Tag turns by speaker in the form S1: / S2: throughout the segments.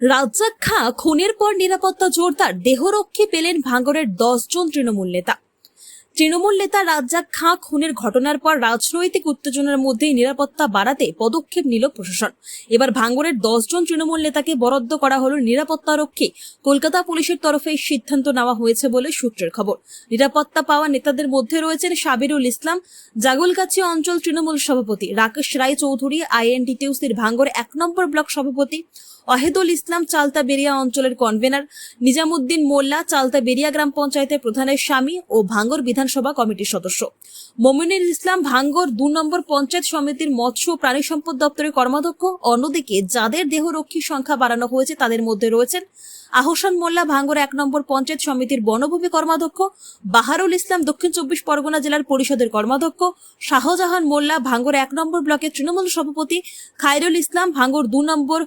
S1: রাজ্জাক খাঁ খুনের পর নিরাপত্তা জোরদার দেহরক্ষী পেলেন ভাঙড়ের দশজন তৃণমূল নেতা। তৃণমূল নেতা রাজ্জাক খাঁ খুনের ঘটনার পর রাজনৈতিক উত্তেজনার মধ্যেই নিরাপত্তা বাড়াতে পদক্ষেপ নিল প্রশাসন। এবার ভাঙড়ের দশজন তৃণমূল নেতাকে বরাদ্দ করা হল নিরাপত্তা রক্ষী কলকাতা পুলিশের তরফে এই সিদ্ধান্ত নেওয়া হয়েছে বলে সূত্রের খবর। নিরাপত্তা পাওয়া নেতাদের মধ্যে রয়েছেন সাবিরুল ইসলাম, জাগুলগাছি অঞ্চল তৃণমূল সভাপতি, রাকেশ রায় চৌধুরী আইএনটিটিউসির ভাঙ্গর এক নম্বর ব্লক সভাপতি, অহেদুল ইসলাম চালতা বেরিয়া অঞ্চলের কনভেনার নিজামুদ্দিন মোল্লা চালতা বেরিয়া গ্রাম পঞ্চায়েতের প্রধানের স্বামী ও ভাঙ্গর বিধানসভা কমিটির সদস্য। মমিনুল ইসলাম ভাঙ্গর দু নম্বর পঞ্চায়েত সমিতির মৎস্য প্রাণী সম্পদ দপ্তরের কর্মাধ্যক্ষ। অন্যদিকে যাদের দেহরক্ষীর সংখ্যা বাড়ানো হয়েছে, তাদের মধ্যে রয়েছেন আহসান মোল্লা ভাঙ্গর এক নম্বর পঞ্চায়েত সমিতির বনভূমি কর্মাধ্যক্ষ, বাহারুল ইসলাম দক্ষিণ চব্বিশ পরগনা জেলার পরিষদের কর্মাধ্যক্ষ, শাহজাহান মোল্লা ভাঙ্গর এক নম্বর ব্লকের তৃণমূল সভাপতি, খায়রুল ইসলাম ভাঙ্গর দু নম্বর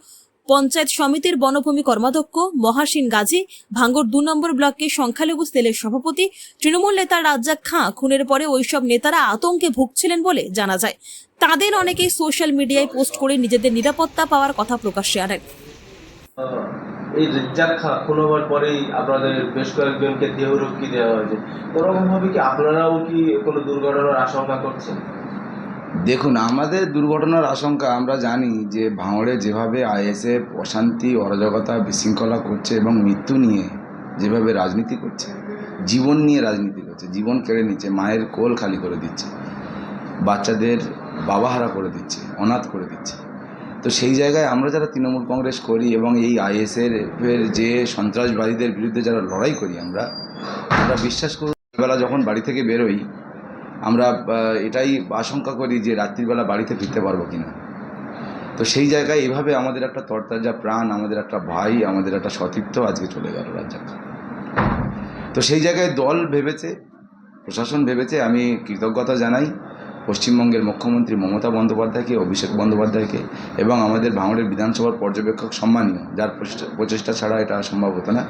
S1: পঞ্চায়েত সমিতির বনভূমি কর্মাধ্যক্ষ মহাসিন গাজী, ভাঙ্গর দু নম্বর ব্লকের সংখ্যালঘু সেলের সভাপতি তৃণমূল নেতা রাজ্জাক খাঁ খুনের পরে ওইসব নেতারা আতঙ্কে ভুগছিলেন বলে জানা যায়। তাদের অনেকেই সোশ্যাল মিডিয়ায় পোস্ট করে নিজেদের নিরাপত্তা পাওয়ার কথা প্রকাশ্যে আনেন।
S2: এই রেজ্জাক খুন হওয়ার পরেই আপনাদের বেশ কয়েকজনকে দেহরক্ষী দেওয়া হয়েছে। ওরকমভাবে কি আপনারাও কি কোনো দুর্ঘটনার আশঙ্কা করছেন?
S3: দেখুন, আমাদের দুর্ঘটনার আশঙ্কা আমরা জানি যে ভাঙড়ে যেভাবে আইএসএফ অশান্তি, অরাজকতা, বিশৃঙ্খলা করছে এবং মৃত্যু নিয়ে যেভাবে রাজনীতি করছে, জীবন নিয়ে রাজনীতি করছে, জীবন কেড়ে নিচ্ছে, মায়ের কোল খালি করে দিচ্ছে, বাচ্চাদের বাবাহারা করে দিচ্ছে, অনাথ করে দিচ্ছে। তো সেই জায়গায় আমরা যারা তৃণমূল কংগ্রেস করি এবং এই আইএসএর এর যে সন্ত্রাসবাদীদের বিরুদ্ধে যারা লড়াই করি আমরা আমরা বিশ্বাস করি বেলা যখন বাড়ি থেকে বেরোই আমরা এটাই আশঙ্কা করি যে রাত্রিবেলা বাড়িতে ফিরতে পারব কিনা তো সেই জায়গায় এভাবে আমাদের একটা তরতাজা প্রাণ, আমাদের একটা ভাই, আমাদের একটা সতীর্থ আজকে চলে গেল রাজ্জাক তো সেই জায়গায় দল ভেবেছে, প্রশাসন ভেবেছে, আমি কৃতজ্ঞতা জানাই পশ্চিমবঙ্গের মুখ্যমন্ত্রী মমতা বন্দ্যোপাধ্যায়কে, অভিষেক বন্দ্যোপাধ্যায়কে এবং আমাদের ভাঙড়ের বিধানসভার পর্যবেক্ষক সম্মানীয়, যার প্রচেষ্টা- ছাড়া এটা সম্ভব হতো না,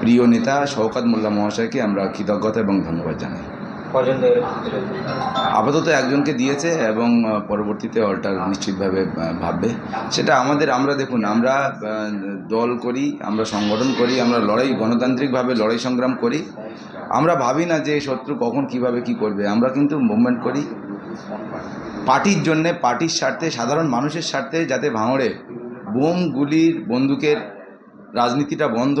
S3: প্রিয় নেতা শওকাত মোল্লা মহাশয়কে আমরা কৃতজ্ঞতা এবং ধন্যবাদ জানাই? আপাতত একজনকে দিয়েছে এবং পরবর্তীতে অল্টার নিশ্চিতভাবে ভাববে। সেটা আমাদের, আমরা দেখুন, আমরা দল করি, আমরা সংগঠন করি, আমরা লড়াই, গণতান্ত্রিকভাবে লড়াই সংগ্রাম করি। আমরা ভাবি না যে শত্রু কখন কীভাবে কি করবে। আমরা কিন্তু মুভমেন্ট করি। পার্টির জন্যে, পার্টির স্বার্থে, সাধারণ মানুষের স্বার্থে যাতে ভাঙড়ে বোম গুলির বন্দুকের রাজনীতিটা বন্ধ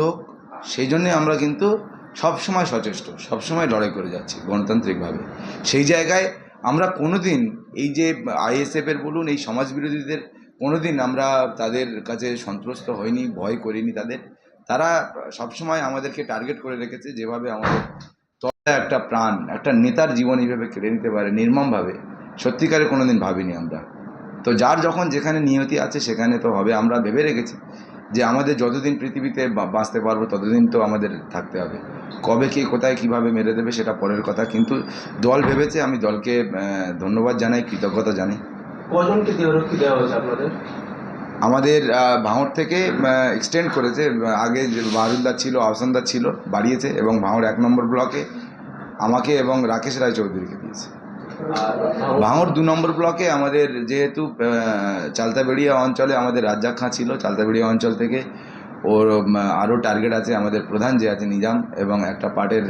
S3: সেই জন্যে আমরা কিন্তু সবসময় সচেষ্ট, সবসময় লড়াই করে যাচ্ছি গণতান্ত্রিকভাবে। সেই জায়গায় আমরা কোনোদিন এই যে আইএসএফের বলুন, এই সমাজ সমাজবিরোধীদের কোনোদিন আমরা তাদের কাছে সন্ত্রস্ত হইনি, ভয় করিনি তাদের। তারা সবসময় আমাদেরকে টার্গেট করে রেখেছে যেভাবে আমাদের তলা একটা প্রাণ, একটা নেতার জীবন এইভাবে কেড়ে নিতে পারে নির্মমভাবে। সত্যিকারে কোনোদিন ভাবিনি আমরা। তো যার যখন যেখানে নিয়তি আছে সেখানে তো হবে। আমরা ভেবে রেখেছি যে আমাদের যতদিন পৃথিবীতে বাঁচতে পারব ততদিন তো আমাদের থাকতে হবে। কবে কে কোথায় কীভাবে মেরে দেবে সেটা পরের কথা কিন্তু দল ভেবেছে আমি দলকে ধন্যবাদ জানাই কৃতজ্ঞতা জানাই।
S2: কজনকে দেহরক্ষী দেওয়া হয়েছে আপনাদের?
S3: আমাদের ভাঙড় থেকে এক্সটেন্ড করেছে আগে যে বাহারুলদার ছিল আহসানদার ছিল বাড়িয়েছে এবং ভাঙড় এক নম্বর ব্লকে আমাকে এবং রাকেশ রায় চৌধুরীকে দিয়েছে। ভাঙড় দু নম্বর ব্লকে আমাদের যেহেতু চালতাবেড়িয়া অঞ্চলে আমাদের রাজ্জাক খাঁ ছিল চালতাবেড়িয়া অঞ্চল থেকে ওর আরও টার্গেট আছে আমাদের প্রধান যে আছে নিজাম এবং একটা পার্টের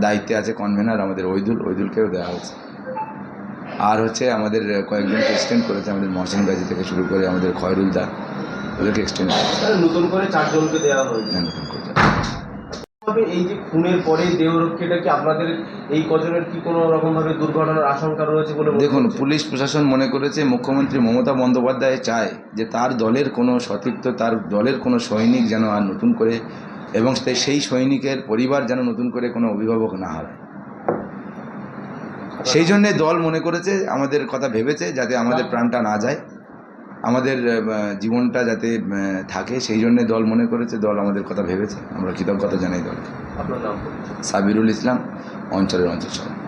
S3: দায়িত্বে আছে কনভেনার আমাদের ওইদুল ওইদুলকেও দেওয়া হয়েছে। আর হচ্ছে আমাদের কয়েকজন এক্সটেন্ড করেছে আমাদের মহসিন গাজী থেকে শুরু করে আমাদের খয়রুল দা ওদেরকে এক্সটেন্ড করেছে।
S2: নতুন করে চারজনকে দেওয়া হয়েছে।
S3: হ্যাঁ, নতুন করে।
S2: তবে এই যে খুনের পরে দেহরক্ষীটা কি আপনাদের এই কজনের কি কোনো রকম ভাবে দুর্ঘটনার আশঙ্কা রয়েছে বলে
S3: দেখুন পুলিশ প্রশাসন মনে করেছে মুখ্যমন্ত্রী মমতা বন্দ্যোপাধ্যায় চায় যে তার দলের কোনো সতীর্থ তার দলের কোনো সৈনিক যেন আর নতুন করে এবং সেই সৈনিকের পরিবার যেন নতুন করে কোনো অভিভাবক না হারায়। সেই জন্যে দল মনে করেছে আমাদের কথা ভেবেছে যাতে আমাদের প্রাণটা না যায়। আমাদের জীবনটা যাতে থাকে সেই জন্য দল মনে করেছে দল আমাদের কথা ভেবেছে। আমরা কৃতজ্ঞতা জানাই দলকে।
S2: আপনার নাম
S3: সাবিরুল ইসলাম অঞ্চলের অঞ্চল সভাপতি।